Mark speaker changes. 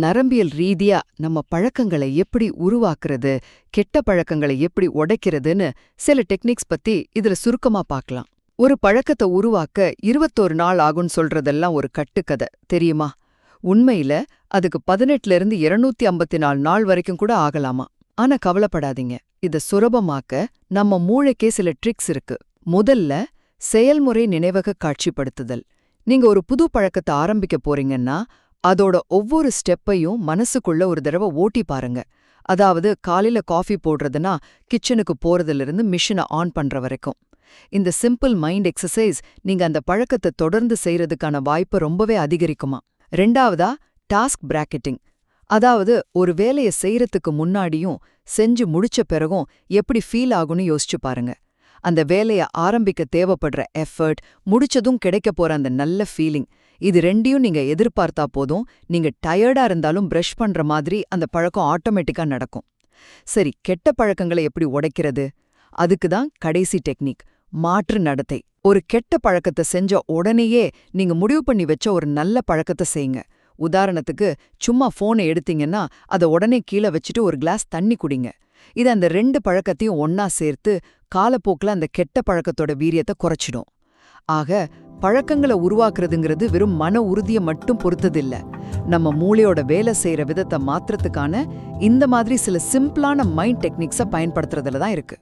Speaker 1: நரம்பியல் ரீதியா நம்ம பழக்கங்களை எப்படி உருவாக்குறது கெட்ட பழக்கங்களை எப்படி உடைக்கிறதுன்னு சில டெக்னிக்ஸ் பத்தி இதுல சுருக்கமா பார்க்கலாம் ஒரு பழக்கத்தை உருவாக்க இருபத்தோரு நாள் ஆகும்னு சொல்றதெல்லாம் ஒரு கட்டுக்கதை தெரியுமா? உண்மையில அதுக்கு பதினெட்டுல இருந்து இருநூத்தி ஐம்பத்தி நாலு நாள் வரைக்கும் கூட ஆகலாமா? ஆனா கவலைப்படாதீங்க இத சுலபமாக்க நம்ம மூளைக்கே சில ட்ரிக்ஸ் இருக்கு. முதல்ல செயல்முறை நினைவக காட்சிப்படுத்துதல். நீங்க ஒரு புது பழக்கத்தை ஆரம்பிக்க போறீங்கன்னா அதோட ஒவ்வொரு ஸ்டெப்பையும் மனசுக்குள்ள ஒரு தடவை ஓட்டி பாருங்க. அதாவது காலையில காஃபி போடுறதுனா கிச்சனுக்கு போறதிலிருந்து மிஷினை ஆன் பண்ற வரைக்கும். இந்த சிம்பிள் மைண்ட் எக்ஸசைஸ் நீங்க அந்த பழக்கத்தை தொடர்ந்து செய்யறதுக்கான வாய்ப்பை ரொம்பவே அதிகரிக்குமா? ரெண்டாவதா டாஸ்க் பிராக்கெட்டிங். அதாவது ஒரு வேலைய செய்யறதுக்கு முன்னாடியும் செஞ்சு முடிச்ச பிறகும் எப்படி ஃபீல் ஆகும்னு யோசிச்சு பாருங்க. அந்த வேலைய ஆரம்பிக்க தேவைப்படுற எஃபர்ட் முடிச்சதும் கிடைக்க போற அந்த நல்ல ஃபீலிங் இது ரெண்டையும் நீங்க எதிர்பார்த்தா போதும். நீங்க டயர்டா இருந்தாலும் பிரஷ் பண்ற மாதிரி அந்த பழக்கம் ஆட்டோமேட்டிக்கா நடக்கும். சரி கெட்ட பழக்கங்களை எப்படி உடைக்கிறது? அதுக்கு தான் கடைசி டெக்னிக் மாற்று நடத்தை. ஒரு கெட்ட பழக்கத்தை செஞ்ச உடனேயே நீங்க முடிவு பண்ணி வச்ச ஒரு நல்ல பழக்கத்தை செய்யுங்க. உதாரணத்துக்கு சும்மா ஃபோனை எடுத்தீங்கன்னா அதை உடனே கீழே வச்சுட்டு ஒரு கிளாஸ் தண்ணி குடிங்க. இது அந்த ரெண்டு பழக்கத்தையும் ஒன்னா சேர்த்து காலப்போக்கில் அந்த கெட்ட பழக்கத்தோட வீரியத்தை குறைச்சிடும். ஆக பழக்கங்களை உருவாக்குறதுங்கிறது வெறும் மன உறுதியை மட்டும் பொறுத்ததில்ல. நம்ம மூளையோட வேலை செய்யற விதத்தை மாத்துறதுக்கான இந்த மாதிரி சில சிம்பிளான மைண்ட் டெக்னிக்ஸை பயன்படுத்துறதுல தான் இருக்கு.